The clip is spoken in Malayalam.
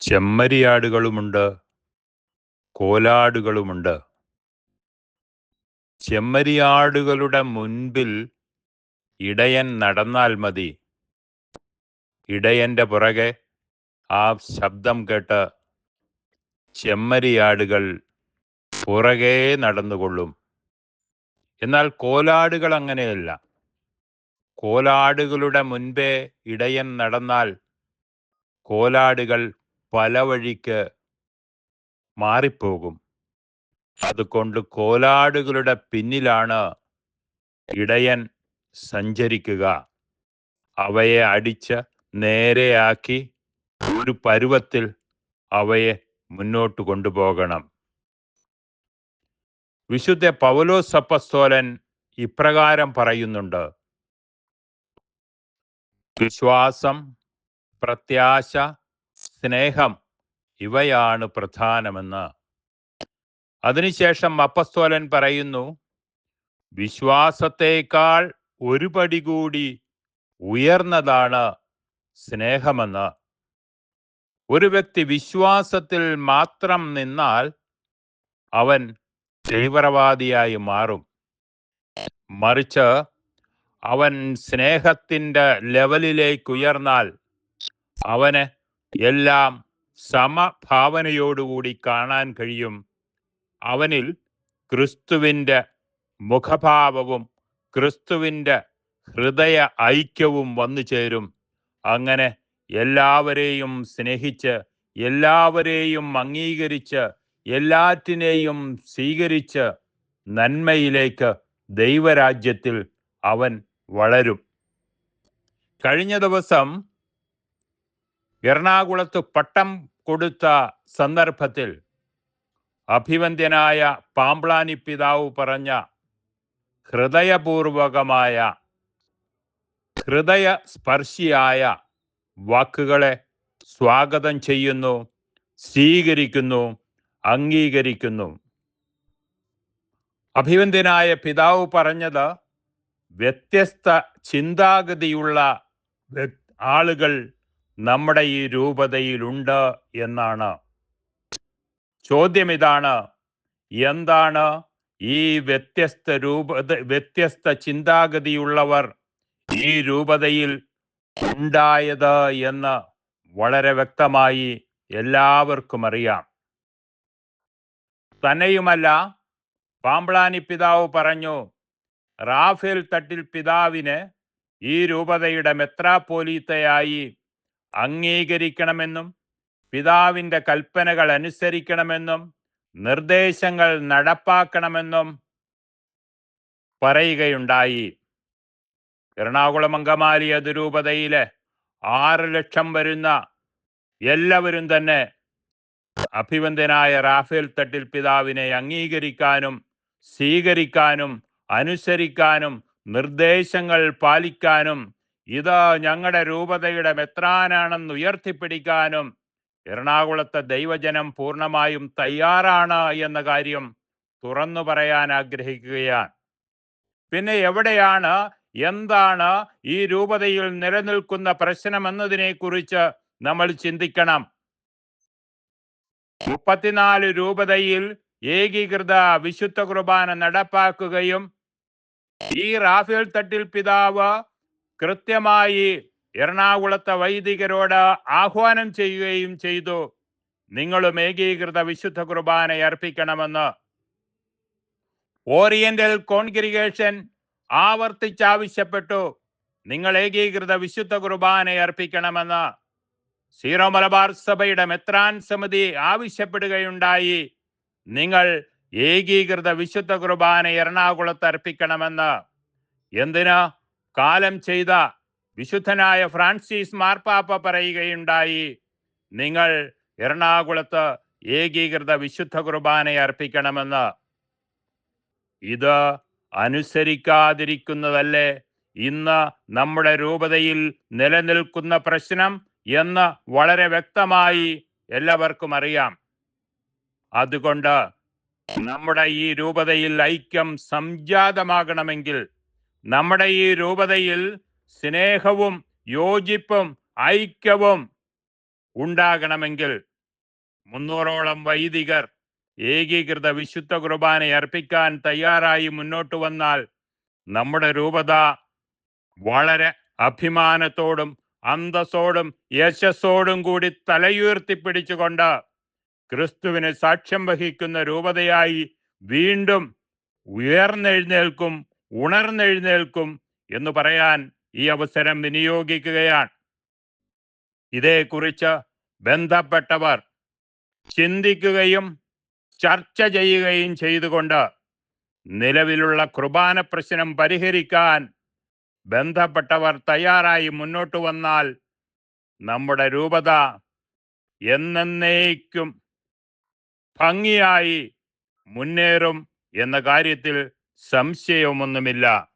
ചെമ്മരിയാടുകളുമുണ്ട്. കോലാടുകളുമുണ്ട്. ചെമ്മരിയാടുകളുടെ മുൻപിൽ ഇടയൻ നടന്നാൽ മതി. ഇടയന്റെ പുറകെ ആ ശബ്ദം കേട്ട് ചെമ്മരിയാടുകൾ പുറകെ നടന്നുകൊള്ളും. എന്നാൽ കോലാടുകൾ അങ്ങനെയല്ല. കോലാടുകളുടെ മുൻപേ ഇടയൻ നടന്നാൽ കോലാടുകൾ പല വഴിക്ക് മാറിപ്പോകും. അതുകൊണ്ട് കോലാടുകളുടെ പിന്നിലാണ് ഇടയൻ സഞ്ചരിക്കുക. അവയെ അടിച്ച് നേരെയാക്കി ഒരു പരുവത്തിൽ അവയെ മുന്നോട്ട് കൊണ്ടുപോകണം. വിശുദ്ധ പൗലോസ് സപ്പസ്തോലൻ ഇപ്രകാരം പറയുന്നുണ്ട്. വിശ്വാസം പ്രത്യാശ സ്നേഹം ഇവയാണ് പ്രധാനമെന്ന്. അതിനുശേഷം അപ്പസ്തോലൻ പറയുന്നു വിശ്വാസത്തേക്കാൾ ഒരു പടി കൂടി ഉയർന്നതാണ് സ്നേഹമെന്ന്. ഒരു വ്യക്തി വിശ്വാസത്തിൽ മാത്രം നിന്നാൽ അവൻ തീവ്രവാദിയായി മാറും. മറിച്ച് അവൻ സ്നേഹത്തിന്റെ ലെവലിലേക്ക് ഉയർന്നാൽ അവന് എല്ലാം സമഭാവനയോടുകൂടി കാണാൻ കഴിയും. അവനിൽ ക്രിസ്തുവിന്റെ മുഖഭാവവും ക്രിസ്തുവിന്റെ ഹൃദയ ഐക്യവും വന്നു ചേരും. അങ്ങനെ എല്ലാവരെയും സ്നേഹിച്ച് എല്ലാവരെയും അംഗീകരിച്ച് എല്ലാറ്റിനെയും സ്വീകരിച്ച് നന്മയിലേക്ക് ദൈവരാജ്യത്തിൽ അവൻ വളരും. കഴിഞ്ഞ ദിവസം എറണാകുളത്ത് പട്ടം കൊടുത്ത സന്ദർഭത്തിൽ അഭിവന്ദ്യനായ പാമ്പ്ളാനി പിതാവ് പറഞ്ഞ ഹൃദയപൂർവകമായ ഹൃദയസ്പർശിയായ വാക്കുകളെ സ്വാഗതം ചെയ്യുന്നു സ്വീകരിക്കുന്നു അംഗീകരിക്കുന്നു. അഭിവന്ദ്യനായ പിതാവ് പറഞ്ഞത് വ്യത്യസ്ത ചിന്താഗതിയുള്ള ആളുകൾ നമ്മുടെ ഈ രൂപതയിലുണ്ട് എന്നാണ്. ചോദ്യം ഇതാണ് എന്താണ് ഈ വ്യത്യസ്ത രൂപത വ്യത്യസ്ത ചിന്താഗതിയുള്ളവർ ഈ രൂപതയിൽ ഉണ്ടായത് എന്ന് വളരെ വ്യക്തമായി എല്ലാവർക്കും അറിയാം. തന്നെയുമല്ല പാമ്പ്ളാനി പിതാവ് പറഞ്ഞു റാഫേൽ തട്ടിൽ പിതാവിന് ഈ രൂപതയുടെ മെത്രാപ്പോലീത്തയായി അംഗീകരിക്കണമെന്നും പിതാവിന്റെ കൽപ്പനകൾ അനുസരിക്കണമെന്നും നിർദ്ദേശങ്ങൾ നടപ്പാക്കണമെന്നും പറയുകയുണ്ടായി. എറണാകുളം അങ്കമാലി അതിരൂപതയിലെ ആറ് ലക്ഷം വരുന്ന എല്ലാവരും തന്നെ അഭിവന്ദനായ റാഫേൽ തട്ടിൽ പിതാവിനെ അംഗീകരിക്കാനും സ്വീകരിക്കാനും അനുസരിക്കാനും നിർദ്ദേശങ്ങൾ പാലിക്കാനും ഇത് ഞങ്ങളുടെ രൂപതയുടെ മെത്രാനാണെന്ന് ഉയർത്തിപ്പിടിക്കാനും എറണാകുളത്തെ ദൈവജനം പൂർണമായും തയ്യാറാണ് എന്ന കാര്യം തുറന്നു പറയാൻ ആഗ്രഹിക്കുകയാണ്. പിന്നെ എവിടെയാണ് എന്താണ് ഈ രൂപതയിൽ നിലനിൽക്കുന്ന പ്രശ്നം എന്നതിനെ കുറിച്ച് നമ്മൾ ചിന്തിക്കണം. മുപ്പത്തിനാല് രൂപതയിൽ ഏകീകൃത വിശുദ്ധ കുർബാന നടപ്പാക്കുകയും ഈ റാഫേൽ തട്ടിൽ പിതാവ് കൃത്യമായി എറണാകുളത്തെ വൈദികരോട് ആഹ്വാനം ചെയ്യുകയും ചെയ്തു. നിങ്ങളും ഏകീകൃത വിശുദ്ധ കുർബാന അർപ്പിക്കണമെന്ന്. ഓറിയന്റൽ കോൺഗ്രിഗേഷൻ ആവർത്തിച്ചാവശ്യപ്പെട്ടു. നിങ്ങൾ ഏകീകൃത വിശുദ്ധ കുർബാന അർപ്പിക്കണമെന്ന്. സീറോ മലബാർ സഭയുടെ മെത്രാൻ സമിതി ആവശ്യപ്പെടുകയുണ്ടായി. നിങ്ങൾ ഏകീകൃത വിശുദ്ധ കുർബാന എറണാകുളത്ത് അർപ്പിക്കണമെന്ന്. എന്തിന്? കാലം ചെയ്ത വിശുദ്ധനായ ഫ്രാൻസിസ് മാർപ്പാപ്പ പറയുകയുണ്ടായി നിങ്ങൾ എറണാകുളത്ത് ഏകീകൃത വിശുദ്ധ കുർബാന അർപ്പിക്കണമെന്ന്. ഇത് അനുസരിക്കാതിരിക്കുന്നതല്ലേ? ഇന്ന് നമ്മുടെ രൂപതയിൽ നിലനിൽക്കുന്ന പ്രശ്നം എന്ന് വളരെ വ്യക്തമായി എല്ലാവർക്കും അറിയാം. അതുകൊണ്ട് നമ്മുടെ ഈ രൂപതയിൽ ഐക്യം സംജാതമാകണമെങ്കിൽ നമ്മുടെ ഈ രൂപതയിൽ സ്നേഹവും യോജിപ്പും ഐക്യവും ഉണ്ടാകണമെങ്കിൽ മുന്നൂറോളം വൈദികർ ഏകീകൃത വിശുദ്ധ കുർബാന അർപ്പിക്കാൻ തയ്യാറായി മുന്നോട്ട് വന്നാൽ നമ്മുടെ രൂപത വളരെ അഭിമാനത്തോടും അന്തസ്സോടും യശസ്സോടും കൂടി തലയുയർത്തിപ്പിടിച്ചുകൊണ്ട് ക്രിസ്തുവിനെ സാക്ഷ്യം വഹിക്കുന്ന രൂപതയായി വീണ്ടും ഉയർന്നെഴുന്നേൽക്കും ഉണർന്നെഴുന്നേൽക്കും എന്ന് പറയാൻ ഈ അവസരം വിനിയോഗിക്കുകയാണ്. ഇതേക്കുറിച്ച് ബന്ധപ്പെട്ടവർ ചിന്തിക്കുകയും ചർച്ച ചെയ്യുകയും ചെയ്തുകൊണ്ട് നിലവിലുള്ള കുർബാന പ്രശ്നം പരിഹരിക്കാൻ ബന്ധപ്പെട്ടവർ തയ്യാറായി മുന്നോട്ട് വന്നാൽ നമ്മുടെ രൂപത എന്നേക്കും ഭംഗിയായി മുന്നേറും എന്ന കാര്യത്തിൽ സംശയമൊന്നുമില്ല.